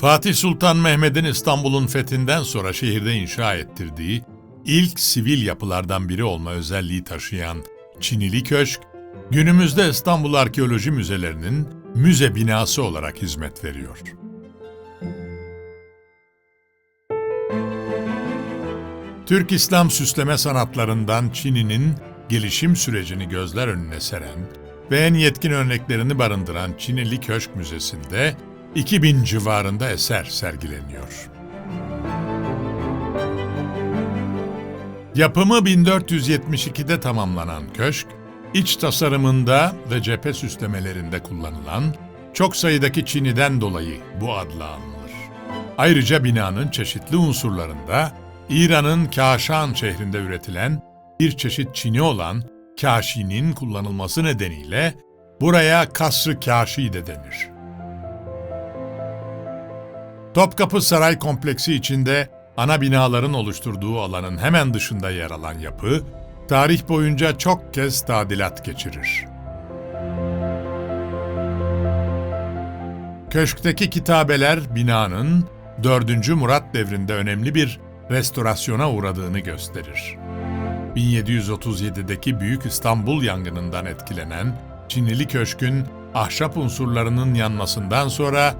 Fatih Sultan Mehmet'in İstanbul'un fethinden sonra şehirde inşa ettirdiği ilk sivil yapılardan biri olma özelliği taşıyan Çinili Köşk, günümüzde İstanbul Arkeoloji Müzelerinin müze binası olarak hizmet veriyor. Türk İslam süsleme sanatlarından Çin'inin gelişim sürecini gözler önüne seren ve en yetkin örneklerini barındıran Çinili Köşk Müzesi'nde 2000 civarında eser sergileniyor. Yapımı 1472'de tamamlanan köşk, iç tasarımında ve cephe süslemelerinde kullanılan çok sayıdaki çiniden dolayı bu adla anılır. Ayrıca binanın çeşitli unsurlarında İran'ın Kaşan şehrinde üretilen bir çeşit çini olan kaşinin kullanılması nedeniyle buraya Kasr-ı Kaşi de denir. Topkapı Saray kompleksi içinde ana binaların oluşturduğu alanın hemen dışında yer alan yapı, tarih boyunca çok kez tadilat geçirir. Köşkteki kitabeler binanın 4. Murat devrinde önemli bir restorasyona uğradığını gösterir. 1737'deki Büyük İstanbul yangınından etkilenen Çinili Köşk'ün ahşap unsurlarının yanmasından sonra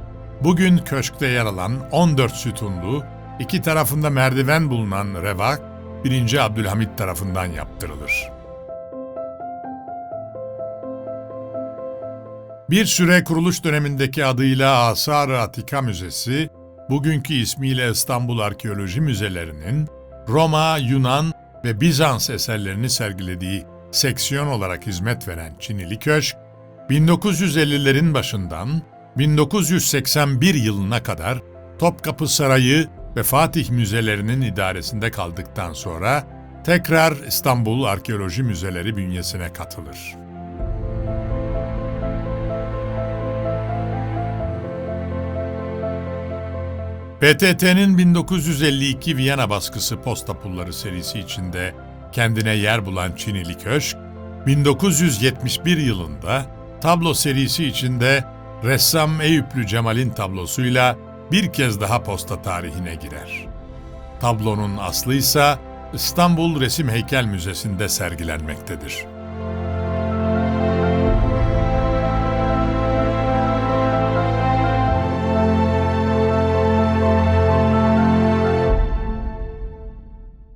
bugün köşkte yer alan 14 sütunlu, iki tarafında merdiven bulunan revak 1. Abdülhamit tarafından yaptırılır. Bir süre kuruluş dönemindeki adıyla Asar-ı Atika Müzesi, bugünkü ismiyle İstanbul Arkeoloji Müzelerinin Roma, Yunan ve Bizans eserlerini sergilediği seksiyon olarak hizmet veren Çinili Köşk, 1950'lerin başından 1981 yılına kadar Topkapı Sarayı ve Fatih Müzelerinin idaresinde kaldıktan sonra tekrar İstanbul Arkeoloji Müzeleri bünyesine katılır. PTT'nin 1952 Viyana baskısı posta pulları serisi içinde kendine yer bulan Çinili Köşk, 1971 yılında tablo serisi içinde ressam Eyüplü Cemal'in tablosuyla bir kez daha posta tarihine girer. Tablonun aslı ise İstanbul Resim Heykel Müzesi'nde sergilenmektedir.